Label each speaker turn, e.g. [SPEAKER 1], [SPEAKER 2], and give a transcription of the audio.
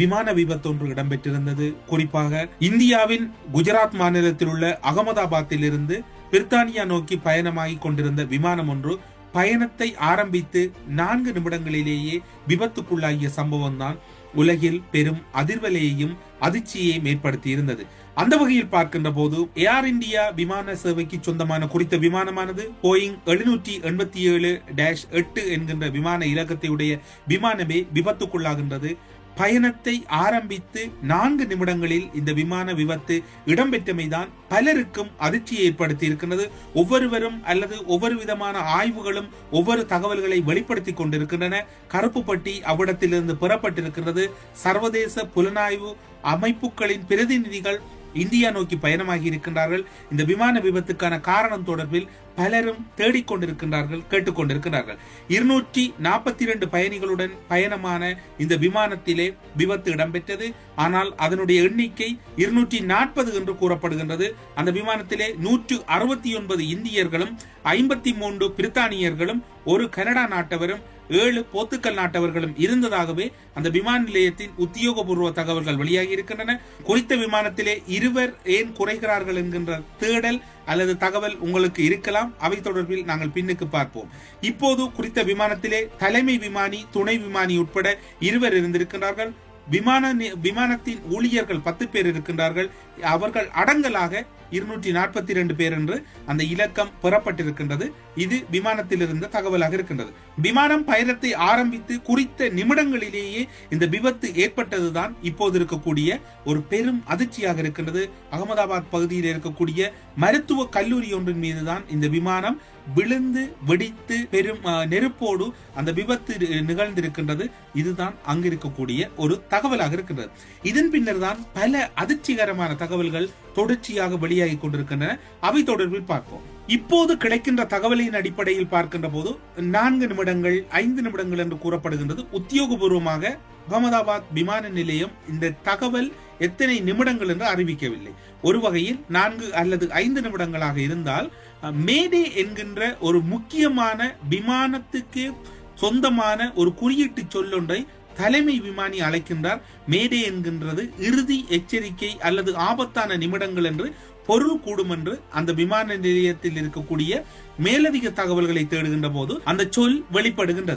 [SPEAKER 1] விமான விபத்து ஒன்று இடம்பெற்றிருந்தது. குறிப்பாக இந்தியாவின் குஜராத் மாநிலத்தில் உள்ள அகமதாபாத்தில் இருந்து பிரித்தானியா நோக்கி பயணமாகிக் கொண்டிருந்த விமானம் ஒன்று பயணத்தை ஆரம்பித்து நான்கு நிமிடங்களிலேயே விபத்துக்குள்ளாகிய சம்பவம் தான் உலகில் பெரும் அதிர்வலையையும் அதிர்ச்சியையும் ஏற்படுத்தி இருந்தது அந்த வகையில் பார்க்கின்ற போது ஏர் இந்தியா விமான சேவைக்கு சொந்தமான குறித்த விமானமானது போயிங் எழுநூற்றி எண்பத்தி ஏழு டேஷ் எட்டு என்கின்ற விமான இலக்கத்தை உடைய விமானமே விபத்துக்குள்ளாகின்றது. பயணத்தை ஆரம்பித்து நான்கு நிமிடங்களில் இந்த விமான விபத்து இடம்பெற்றமைதான் பலருக்கும் அதிர்ச்சியை ஏற்படுத்தி இருக்கின்றது ஒவ்வொருவரும் அல்லது ஒவ்வொரு விதமான ஆய்வுகளும் ஒவ்வொரு தகவல்களை வெளிப்படுத்தி கொண்டிருக்கின்றன. கருப்பு பட்டி அவ்விடத்திலிருந்து பெறப்பட்டிருக்கிறது சர்வதேச புலனாய்வு அமைப்புகளின் பிரதிநிதிகள் இந்தியா நோக்கி பயணமாகி இருக்கின்றார்கள். இந்த விமான விபத்துக்கான காரணம் தொடர்பில் பலரும் தேடிக்கொண்டிருக்கின்றார்கள் கேட்டுக்கொண்டிருக்கிறார்கள். இருநூற்றி நாற்பத்தி இரண்டு பயணிகளுடன் பயணமான இந்த விமானத்திலே விபத்து இடம்பெற்றது. ஆனால் அதனுடைய எண்ணிக்கை இருநூற்றி நாற்பது என்று கூறப்படுகின்றது. அந்த விமானத்திலே நூற்று அறுபத்தி ஒன்பது இந்தியர்களும் ஐம்பத்தி மூன்று பிரித்தானியர்களும் ஒரு கனடா நாட்டவரும் ஏழு போத்துக்கல் நாட்டவர்களும் இருந்ததாகவே அந்த விமான நிலையத்தின் உத்தியோகபூர்வ தகவல்கள் வெளியாகி இருக்கின்றன குறித்த விமானத்திலே இருவர் ஏன் குறைகிறார்கள் என்கின்ற தேடல் அல்லது தகவல் உங்களுக்கு இருக்கலாம் அவை தொடர்பில் நாங்கள் பின்னுக்கு பார்ப்போம். இப்போது குறித்த விமானத்திலே தலைமை விமானி துணை விமானி உட்பட இருவர் இருந்திருக்கிறார்கள் விமான விமானத்தின் ஊழியர்கள் பத்து பேர் இருக்கின்றார்கள். அவர்கள் அடங்கலாக இருநூற்றி நாற்பத்தி இரண்டு பேர் என்று அந்த இலக்கம் பெறப்பட்டிருக்கின்றது. இது விமானத்தில் இருந்த தகவலாக இருக்கின்றது. விமானம் பயணத்தை ஆரம்பித்து குறித்த நிமிடங்களிலேயே இந்த விபத்து ஏற்பட்டதுதான் இப்போது இருக்கக்கூடிய ஒரு பெரும் அதிர்ச்சியாக இருக்கின்றது. அகமதாபாத் பகுதியில் இருக்கக்கூடிய மருத்துவ கல்லூரி ஒன்றின் மீதுதான் இந்த விமானம் விழுந்து வெடித்து பெரும் நெருப்போடு அந்த விபத்து நிகழ்ந்திருக்கின்றது. இதுதான் அங்கு இருக்கக்கூடிய ஒரு தகவலாக இருக்கின்றது. இதன் பின்னர் தான் பல அதிர்ச்சிகரமான தகவல்கள் தொடர்ச்சியாக வெளியாகி கொண்டிருக்கின்றன. அவை தொடர்பில் பார்ப்போம். இப்போது கிடைக்கின்ற தகவலின் அடிப்படையில் பார்க்கின்ற போது நான்கு நிமிடங்கள் ஐந்து நிமிடங்கள் என்று கூறப்படுகின்றது. உத்தியோகபூர்வமாக அகமதாபாத் விமான நிலையம் இந்த தகவல் எத்தனை நிமிடங்கள் என்று அறிவிக்கவில்லை. ஒரு வகையில் நான்கு அல்லது ஐந்து நிமிடங்களாக இருந்தால் மேடே என்கின்ற ஒரு முக்கியமான விமானத்துக்கு சொந்தமான ஒரு குறியீட்டு சொல்லொன்றை தலைமை விமானி அழைக்கின்றார். மேடே என்கின்றது இறுதி எச்சரிக்கை அல்லது ஆபத்தான நிமிடங்கள் என்று பொருள் கூடும் என்று அந்த விமான நிலையத்தில் இருக்கக்கூடிய மேலதிக தகவல்களை தேடுகின்ற போது அந்த சொல் வெளிப்படுகின்றது.